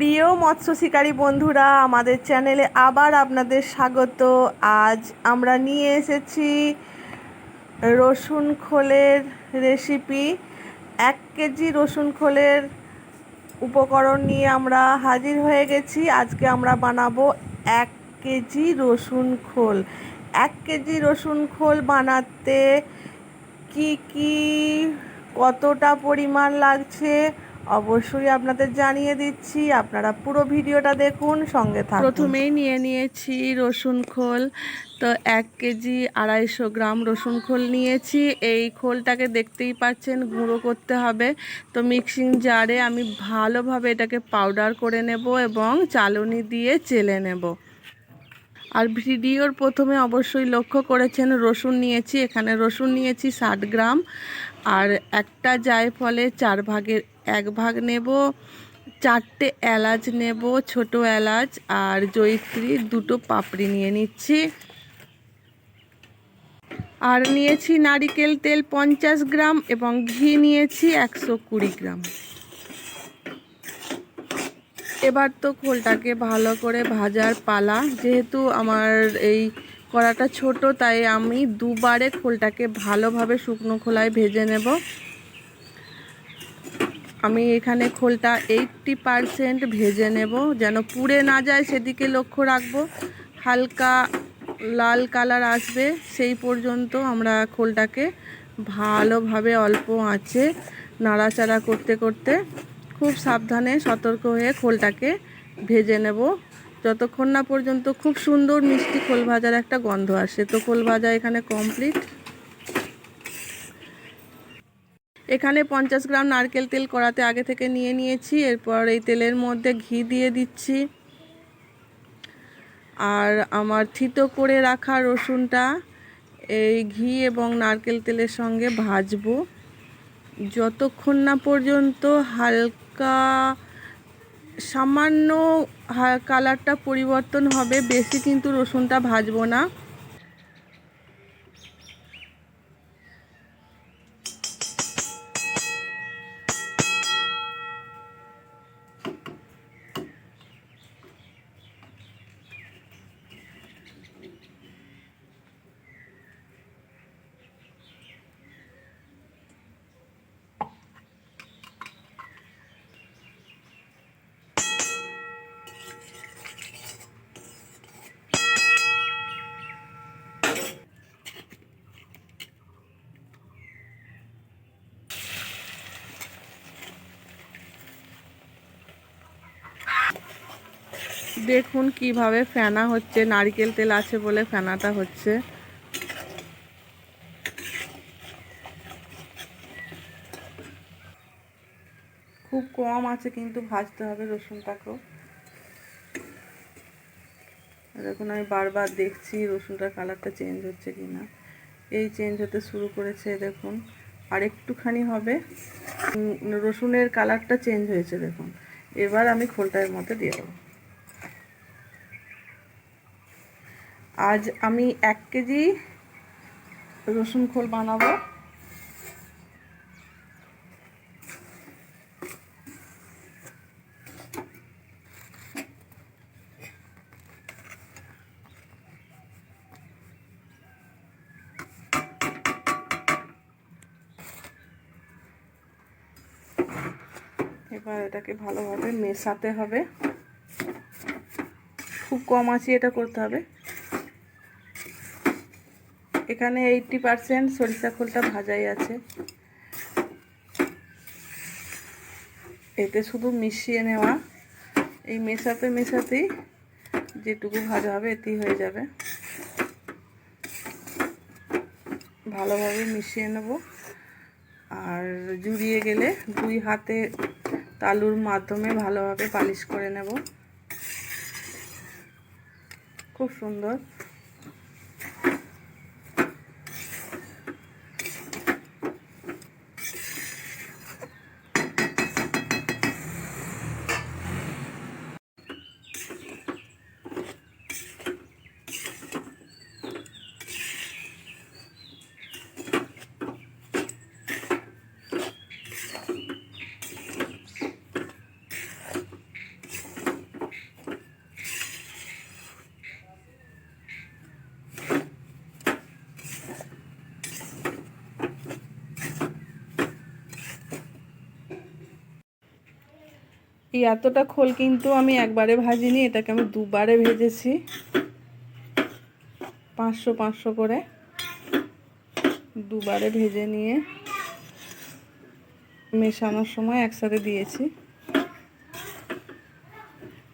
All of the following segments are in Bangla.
প্রিয় মৎস্য শিকারী বন্ধুরা, আমাদের চ্যানেলে আবার আপনাদের স্বাগত। আজ আমরা নিয়ে এসেছি রসুন খোলের রেসিপি এক কেজি রসুন খোলের উপকরণ নিয়ে আমরা হাজির হয়ে গেছি। আজকে আমরা বানাবো এক কেজি রসুন খোল। এক কেজি রসুন খোল বানাতে কি কি, কতটা পরিমাণ লাগছে অবশ্যই আপনাদের জানিয়ে দিচ্ছি, আপনারা পুরো ভিডিওটা দেখুন, সঙ্গে থাকুন। প্রথমেই নিয়ে নিয়েছি রসুন খোল। তো এক কেজি আড়াইশো গ্রাম রসুন খোল নিয়েছি। এই খোলটাকে দেখতেই পাচ্ছেন, গুঁড়ো করতে হবে। তো মিক্সিং জারে আমি ভালোভাবে এটাকে পাউডার করে নেব এবং চালনি দিয়ে চেলে নেব। আর ভিডিওর প্রথমে অবশ্যই লক্ষ্য করেছেন, রসুন নিয়েছি। এখানে রসুন নিয়েছি ষাট গ্রাম। আর একটা জায়ফলে চার ভাগের এক ভাগ নেব, চারটে এলাচ নেব, ছোট এলাচ আর জয়িত্রী দুটো পাপড়ি নিয়ে নিচ্ছি। আর নিয়েছি নারিকেল তেল পঞ্চাশ গ্রাম এবং ঘি নিয়েছি একশো কুড়ি গ্রাম। এবার তো খোলটাকে ভালো করে ভাজার পালা। যেহেতু আমার এই কড়াটা ছোট, তাই আমি দুবারে খোলটাকে ভালোভাবে শুকনো খোলায় ভেজে নেব। আমি এখানে খোলটা এইটটি পারসেন্ট ভেজে নেব, যেন পুড়ে না যায় সেদিকে লক্ষ্য রাখব। হালকা লাল কালার আসবে, সেই পর্যন্ত আমরা খোলটাকে ভালোভাবে অল্প আঁচে নাড়াচাড়া করতে করতে খুব সাবধানে সতর্ক হয়ে খোলটাকে ভেজে নেব। যতক্ষণ না পর্যন্ত খুব সুন্দর মিষ্টি খোল ভাজার একটা গন্ধ আসে। তো খোল ভাজা এখানে কমপ্লিট এখানে পঞ্চাশ গ্রাম নারকেল তেল কড়াতে আগে থেকে নিয়ে নিয়েছি, এরপর এই তেলের মধ্যে ঘি দিয়ে দিচ্ছি। আর আমার থিতো করে রাখা রসুনটা, এই ঘি এবং নারকেল তেলের সঙ্গে ভাজবো। যতক্ষণ না পর্যন্ত হালকা, সামান্য কালারটা পরিবর্তন হবে, বেশি কিন্তু রসুনটা ভাজবো না। দেখুন কীভাবে ফেনা হচ্ছে। নারকেল তেল আছে বলে ফেনাটা হচ্ছে। খুব কম আছে কিন্তু ভাজতে হবে রসুনটাকেও। দেখুন আমি বারবার দেখছি রসুনটার কালারটা চেঞ্জ হচ্ছে কি না এই চেঞ্জ হতে শুরু করেছে, দেখুন আর একটুখানি হবে রসুনের কালারটা চেঞ্জ হয়েছে, দেখুন। এবার আমি খোলটার মধ্যে দিয়ে দেবো। আজ আমি এক কেজি রসুন খোল বানাবো। এবার এটাকে ভালোভাবে মেশাতে হবে। খুব কম আঁচি এটা করতে হবে। এখানে এইটটি পারসেন্ট সরিষা খোলটা ভাজাই আছে। এতে শুধু মিশিয়ে নেওয়া। এই মেশাতে মেশাতেই যেটুকু ভাজা হবে এতেই হয়ে যাবে। ভালোভাবে মিশিয়ে নেব। আর জুড়িয়ে গেলে দুই হাতে তালুর মাধ্যমে ভালোভাবে পালিশ করে নেব। খুব সুন্দর। এই এতটা খোল কিন্তু আমি একবারে ভাজিনি, এটাকে আমি দুবারে ভেজেছি। পাঁচশো পাঁচশো করে দুবারে ভেজে নিয়ে মেশানোর সময় একসাথে দিয়েছি।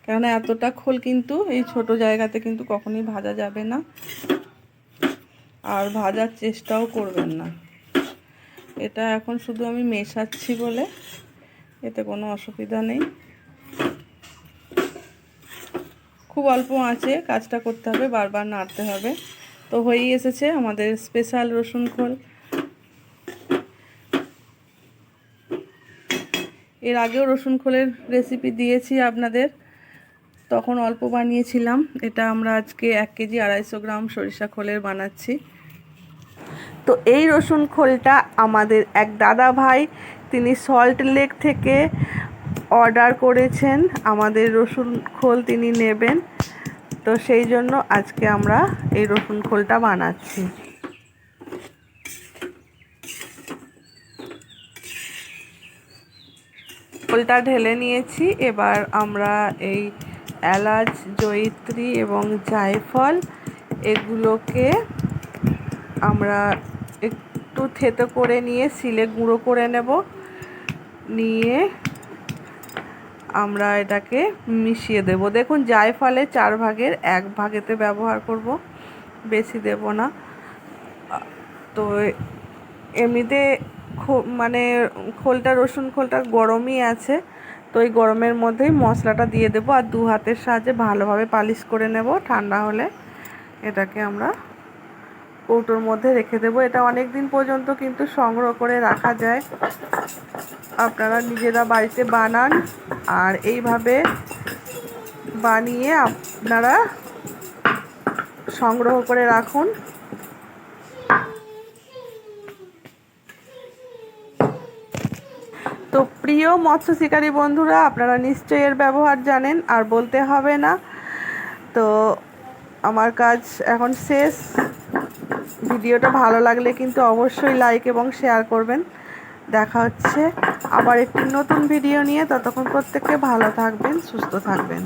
কেননা এতটা খোল কিন্তু এই ছোট জায়গাতে কিন্তু কখনোই ভাজা যাবে না। আর ভাজার চেষ্টাও করবেন না। এটা এখন শুধু আমি মেশাচ্ছি বলে, এতে কোনো অসুবিধা নেই। খুব অল্প আছে, কাজটা করতে হবে, বারবার নাড়তে হবে। তো হয়েই এসেছে আমাদের স্পেশাল রসুন খোল। এর আগেও রসুন খোলের রেসিপি দিয়েছি আপনাদের। তখন অল্প বানিয়েছিলাম, এটা আমরা আজকে এক কেজি আড়াইশো গ্রাম সরিষা খোলের বানাচ্ছি। তো এই রসুন খোলটা আমাদের এক দাদা ভাই, তিনি সল্ট লেক থেকে অর্ডার করেছেন, আমাদের রসুন খোল তিনি নেবেন। তো সেই জন্য আজকে আমরা এই রসুন খোলটা বানাচ্ছি। খোলটা ঢেলে নিয়েছি, এবার আমরা এই এলাচ, জয়িত্রী এবং জায়ফল এগুলোকে আমরা একটু থেতো করে নিয়ে, শিলে গুঁড়ো করে নেব। নিয়ে আমরা এটাকে মিশিয়ে দেব। দেখুন, জায়ফলে চার ভাগের এক ভাগেতে ব্যবহার করব, বেশি দেব না। তো এমনিতে মানে খোলটা, রসুন খোলটা গরমই আছে, তো এই গরমের মধ্যেই মশলাটা দিয়ে দেবো আর দু হাতের সাহায্যে ভালোভাবে পালিশ করে নেব। ঠান্ডা হলে এটাকে আমরা কৌটোর মধ্যে রেখে দেবো। এটা অনেক দিন পর্যন্ত কিন্তু সংগ্রহ করে রাখা যায়। আপনারা নিজেরা বাড়িতে বানান আর এইভাবে বানিয়ে আপনারা সংগ্রহ করে রাখুন। তো প্রিয় মৎস্য শিকারী বন্ধুরা, আপনারা নিশ্চয়ই এর ব্যবহার জানেন আর বলতে হবে না। তো আমার কাজ এখন শেষ। ভিডিওটা ভালো লাগলে কিন্তু অবশ্যই লাইক এবং শেয়ার করবেন। দেখা হচ্ছে। আবার একটি নতুন ভিডিও নিয়ে। ততক্ষণ প্রত্যেককে ভালো থাকবেন সুস্থ থাকবেন।